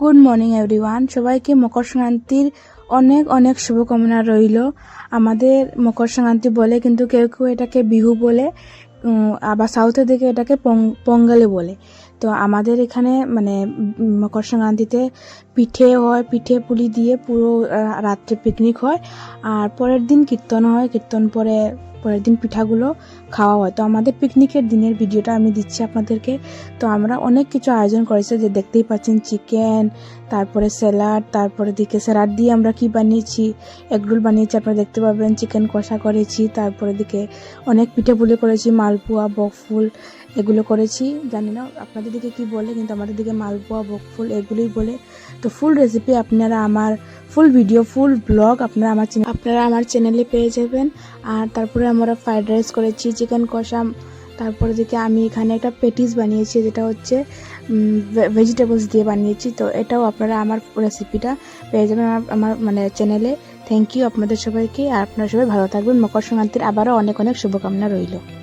Good morning everyone সবাইকে মকর সংক্রান্তির অনেক অনেক শুভকামনা রইল। আমাদের মকর সংক্রান্তি বলে কিন্তু কেউ কেউ এটাকে বিহু বলে আবার সাউথের দিকে এটাকে পঙ্গালি বলে। তো আমাদের এখানে মানে মকর সংক্রান্তিতে পিঠে হয়, পিঠে পুলি দিয়ে পুরো রাত্রে পিকনিক হয়। আর পরের দিন কীর্তন হয়, কীর্তন পরে পরের দিন পিঠাগুলো খাওয়া হয়। তো আমাদের পিকনিকের দিনের ভিডিওটা আমি দিচ্ছি আপনাদেরকে। তো আমরা অনেক কিছু আয়োজন করেছি যে দেখতেই পাচ্ছেন চিকেন তারপরে স্যালাড তারপরে দিকে স্যালাড দিয়ে আমরা কি বানিয়েছি? এগরোল বানিয়েছি, আপনারা দেখতে পাবেন। চিকেন কষা করেছি, তারপরে দিকে অনেক পিঠে পুলি করেছি, মালপোয়া, বকফুল এগুলো করেছি। জানি না আপনাদের দিকে কি বলে, কিন্তু আমাদের দিকে মালপোয়া, বকফুল এগুলোই বলে। তো ফুল রেসিপি আপনারা আমার ফুল ভিডিও ফুল ব্লগ আপনারা আমার আপনারা আমার চ্যানেলে পেয়ে যাবেন। আর তারপরে আমরা ফ্রাইড রাইস করেছি চিকেন কষা, তারপরে দিকে আমি এখানে একটা পেটিস বানিয়েছি, যেটা হচ্ছে ভেজিটেবলস দিয়ে বানিয়েছি। তো এটাও আপনারা আমার রেসিপিটা পেয়ে যাবেন আমার- আমার মানে চ্যানেলে থ্যাংক ইউ আপনাদের সবাইকে, আর আপনারা সবাই ভালো থাকবেন। মকর সংক্রান্তির আবারও অনেক অনেক শুভকামনা রইল।